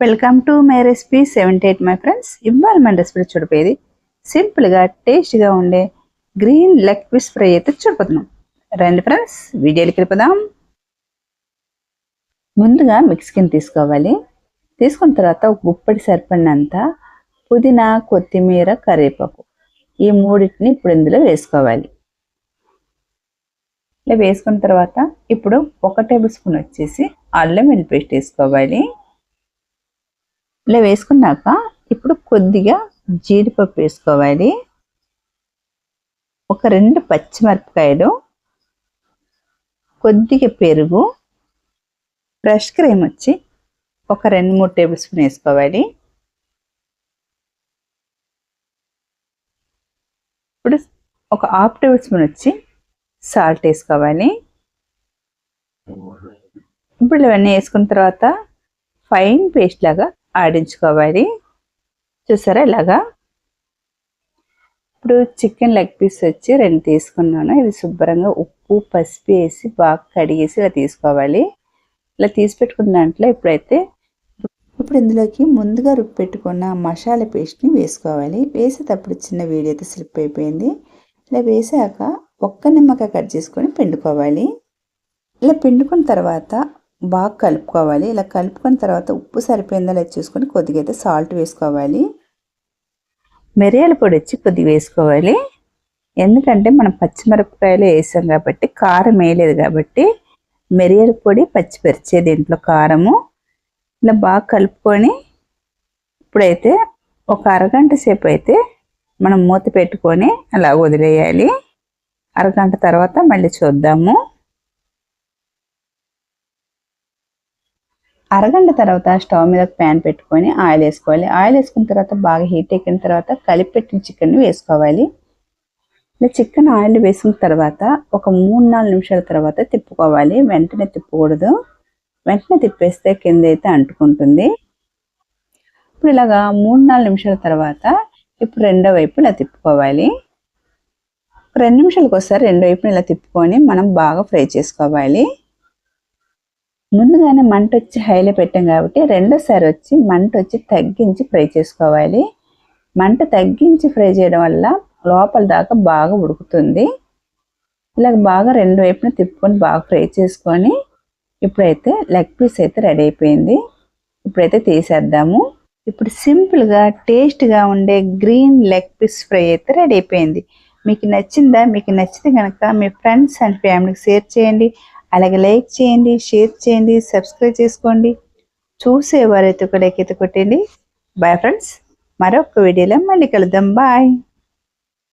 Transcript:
Welcome to my recipe seventy eight my friends ఇవాళ మన recipe చూడిపోయేది సింపుల్గా టేస్ట్గా ఉండే గ్రీన్ లెగ్ పీస్ ఫ్రై అయితే చూడిపోతున్నాం రండి ఫ్రెండ్స్ వీడియోకి వెళ్ళిపోదాం. ముందుగా మిక్స్కిని తీసుకోవాలి. తీసుకున్న తర్వాత ఒక గుప్పటి సరిపడినంత పుదీనా కొత్తిమీర కరివేపాకు ఈ మూడింటిని ఇప్పుడు ఇందులో వేసుకోవాలి. ఇలా వేసుకున్న తర్వాత ఇప్పుడు ఒక టేబుల్ స్పూన్ వచ్చేసి అల్లం వెల్లి పేస్ట్ వేసుకోవాలి. ఇలా వేసుకున్నాక ఇప్పుడు కొద్దిగా జీడిపప్పు వేసుకోవాలి. ఒక రెండు పచ్చిమిరపకాయలు కొద్దిగా పెరుగు ఫ్రెష్ క్రీమ్ వచ్చి ఒక రెండు మూడు టేబుల్ స్పూన్ వేసుకోవాలి. ఇప్పుడు ఒక హాఫ్ టేబుల్ స్పూన్ వచ్చి సాల్ట్ వేసుకోవాలి. ఇప్పుడు ఇవన్నీ వేసుకున్న తర్వాత ఫైన్ పేస్ట్ లాగా ఆడించుకోవాలి. చూసారా ఇలాగా? ఇప్పుడు చికెన్ లెగ్ పీస్ వచ్చి రెండు తీసుకున్నాను. ఇది శుభ్రంగా ఉప్పు పసుపు వేసి బాగా కడిగేసి ఇలా తీసుకోవాలి. ఇలా తీసి పెట్టుకున్న దాంట్లో ఇప్పుడైతే ఇప్పుడు ఇందులోకి ముందుగా రుబ్బి పెట్టుకున్న మసాలా పేస్ట్ని వేసుకోవాలి. వేసేటప్పుడు చిన్న వీడియోతో అయితే స్లిప్ అయిపోయింది. ఇలా వేసాక ఒక్క నిమ్మకాయ కట్ చేసుకొని పిండుకోవాలి. ఇలా పిండుకున్న తర్వాత బాగా కలుపుకోవాలి. ఇలా కలుపుకున్న తర్వాత ఉప్పు సరిపోయిందా లేదా చూసుకొని కొద్దిగా అయితే సాల్ట్ వేసుకోవాలి. మిరియాల పొడి వచ్చి కొద్దిగా వేసుకోవాలి. ఎందుకంటే మనం పచ్చిమిరపకాయలు వేసాం కాబట్టి కారం వేయలేదు కాబట్టి మిరియాల పొడి పచ్చిమిర్చి దీంట్లో కారము ఇలా బాగా కలుపుకొని ఇప్పుడైతే ఒక అరగంట సేపు అయితే మనం మూత పెట్టుకొని అలా వదిలేయాలి. అరగంట తర్వాత మళ్ళీ చూద్దాము. అరగంట తర్వాత స్టవ్ మీద ప్యాన్ పెట్టుకొని ఆయిల్ వేసుకోవాలి. ఆయిల్ వేసుకున్న తర్వాత బాగా హీట్ ఎక్కిన తర్వాత కలిపి పెట్టిన చికెన్ వేసుకోవాలి. ఇలా చికెన్ ఆయిల్ వేసుకున్న తర్వాత ఒక మూడు నాలుగు నిమిషాల తర్వాత తిప్పుకోవాలి. వెంటనే తిప్పకూడదు. వెంటనే తిప్పేస్తే కింద అయితే అంటుకుంటుంది. ఇప్పుడు ఇలాగా మూడు నాలుగు నిమిషాల తర్వాత ఇప్పుడు రెండో వైపు ఇలా తిప్పుకోవాలి. రెండు నిమిషాలకు ఒకసారి రెండు వైపుని ఇలా తిప్పుకొని మనం బాగా ఫ్రై చేసుకోవాలి. ముందుగానే మంట వచ్చి హైలో పెట్టాం కాబట్టి రెండోసారి వచ్చి మంట వచ్చి తగ్గించి ఫ్రై చేసుకోవాలి. మంట తగ్గించి ఫ్రై చేయడం వల్ల లోపల దాకా బాగా ఉడుకుతుంది. ఇలా బాగా రెండు వైపున తిప్పుకొని బాగా ఫ్రై చేసుకొని ఇప్పుడైతే లెగ్ పీస్ అయితే రెడీ అయిపోయింది. ఇప్పుడైతే తీసేద్దాము. ఇప్పుడు సింపుల్గా టేస్ట్గా ఉండే గ్రీన్ లెగ్ పీస్ ఫ్రై అయితే రెడీ అయిపోయింది. మీకు నచ్చిందా? మీకు నచ్చితే కనుక మీ ఫ్రెండ్స్ అండ్ ఫ్యామిలీకి షేర్ చేయండి. అలాగే లైక్ చేయండి షేర్ చేయండి సబ్స్క్రైబ్ చేసుకోండి. చూసేవారైతే కూడా అయితే కొట్టండి. బాయ్ ఫ్రెండ్స్ మరొక వీడియోలో మళ్ళీ కలుద్దాం. బాయ్